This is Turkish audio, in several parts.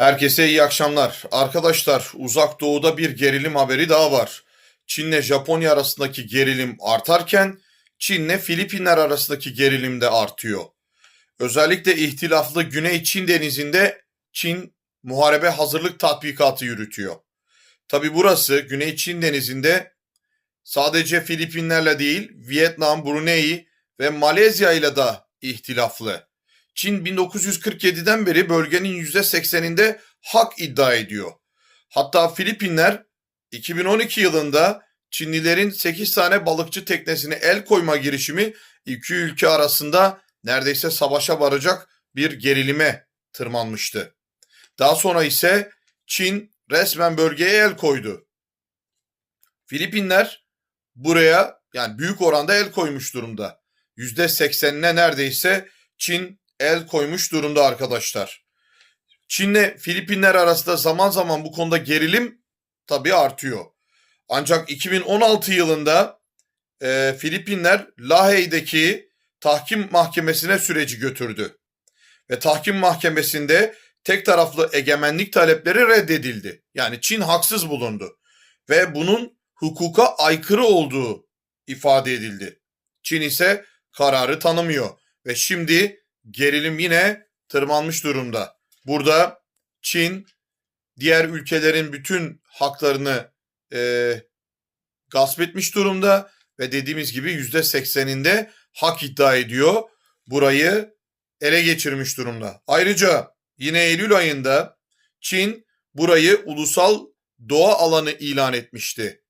Herkese iyi akşamlar. Arkadaşlar uzak doğuda bir gerilim haberi daha var. Çin'le Japonya arasındaki gerilim artarken Çin'le Filipinler arasındaki gerilim de artıyor. Özellikle ihtilaflı Güney Çin denizinde Çin muharebe hazırlık tatbikatı yürütüyor. Tabi burası Güney Çin denizinde sadece Filipinlerle değil Vietnam, Brunei ve Malezya ile de ihtilaflı. Çin 1947'den beri bölgenin %80'inde hak iddia ediyor. Hatta Filipinler 2012 yılında Çinlilerin 8 tane balıkçı teknesine el koyma girişimi iki ülke arasında neredeyse savaşa varacak bir gerilime tırmanmıştı. Daha sonra ise Çin resmen bölgeye el koydu. Filipinler buraya yani büyük oranda el koymuş durumda. %80'ine neredeyse Çin el koymuş durumda arkadaşlar. Çin'le Filipinler arasında zaman zaman bu konuda gerilim tabii artıyor. Ancak 2016 yılında e, Filipinler Lahey'deki tahkim mahkemesine süreci götürdü. Ve tahkim mahkemesinde tek taraflı egemenlik talepleri reddedildi. Yani Çin haksız bulundu. Ve bunun hukuka aykırı olduğu ifade edildi. Çin ise kararı tanımıyor. Ve şimdi gerilim yine tırmanmış durumda. Burada Çin diğer ülkelerin bütün haklarını e, gasp etmiş durumda ve dediğimiz gibi yüzde sekseninde hak iddia ediyor. Burayı ele geçirmiş durumda. Ayrıca yine Eylül ayında Çin burayı ulusal doğa alanı ilan etmişti.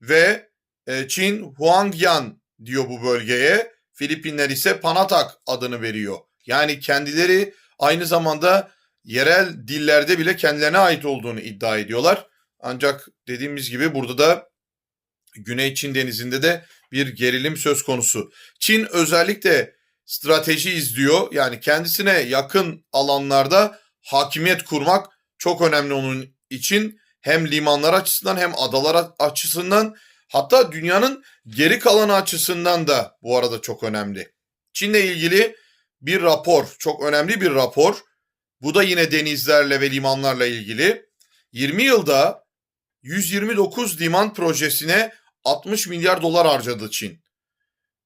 Ve e, Çin Huangyan diyor bu bölgeye. Filipinler ise Panatak adını veriyor. Yani kendileri aynı zamanda yerel dillerde bile kendilerine ait olduğunu iddia ediyorlar. Ancak dediğimiz gibi burada da Güney Çin denizinde de bir gerilim söz konusu. Çin özellikle strateji izliyor. Yani kendisine yakın alanlarda hakimiyet kurmak çok önemli onun için. Hem limanlar açısından hem adalar açısından hatta dünyanın geri kalanı açısından da bu arada çok önemli. Çin'le ilgili bir rapor, çok önemli bir rapor. Bu da yine denizlerle ve limanlarla ilgili. 20 yılda 129 liman projesine 60 milyar dolar harcadı Çin.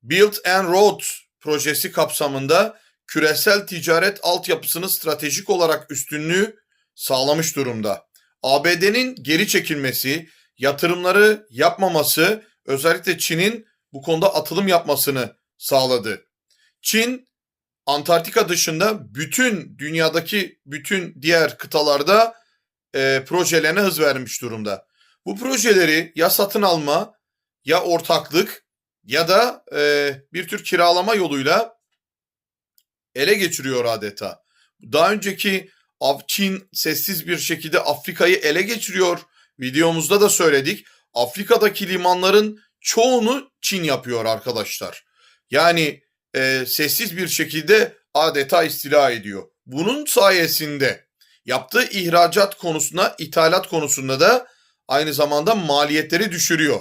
Build and Road projesi kapsamında küresel ticaret altyapısını stratejik olarak üstünlüğü sağlamış durumda. ABD'nin geri çekilmesi, yatırımları yapmaması özellikle Çin'in bu konuda atılım yapmasını sağladı. Çin Antarktika dışında bütün dünyadaki bütün diğer kıtalarda e, projelerine hız vermiş durumda. Bu projeleri ya satın alma ya ortaklık ya da e, bir tür kiralama yoluyla ele geçiriyor adeta. Daha önceki Çin sessiz bir şekilde Afrika'yı ele geçiriyor. Videomuzda da söyledik. Afrika'daki limanların çoğunu Çin yapıyor arkadaşlar. Yani e, sessiz bir şekilde adeta istila ediyor. Bunun sayesinde yaptığı ihracat konusunda, ithalat konusunda da aynı zamanda maliyetleri düşürüyor.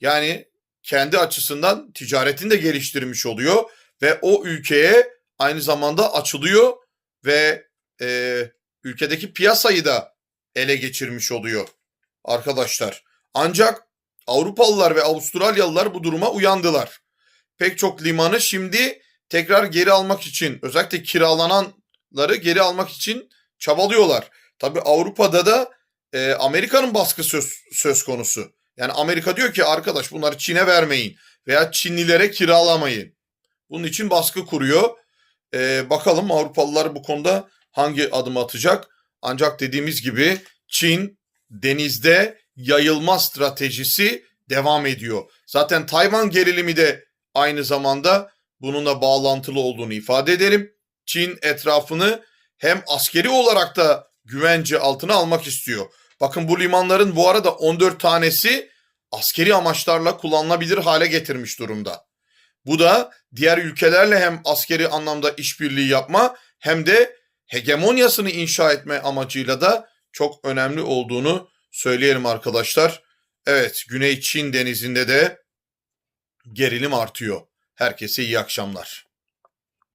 Yani kendi açısından ticaretini de geliştirmiş oluyor ve o ülkeye aynı zamanda açılıyor ve e, ülkedeki piyasayı da ele geçirmiş oluyor arkadaşlar. Ancak Avrupalılar ve Avustralyalılar bu duruma uyandılar. Pek çok limanı şimdi tekrar geri almak için özellikle kiralananları geri almak için çabalıyorlar. Tabi Avrupa'da da e, Amerika'nın baskı söz, söz konusu. Yani Amerika diyor ki arkadaş bunları Çin'e vermeyin veya Çinlilere kiralamayın. Bunun için baskı kuruyor. E, bakalım Avrupalılar bu konuda hangi adım atacak? Ancak dediğimiz gibi Çin denizde yayılma stratejisi devam ediyor. Zaten Tayvan gerilimi de aynı zamanda bununla bağlantılı olduğunu ifade edelim. Çin etrafını hem askeri olarak da güvence altına almak istiyor. Bakın bu limanların bu arada 14 tanesi askeri amaçlarla kullanılabilir hale getirmiş durumda. Bu da diğer ülkelerle hem askeri anlamda işbirliği yapma hem de hegemonyasını inşa etme amacıyla da çok önemli olduğunu söyleyelim arkadaşlar. Evet, Güney Çin denizinde de gerilim artıyor. Herkese iyi akşamlar.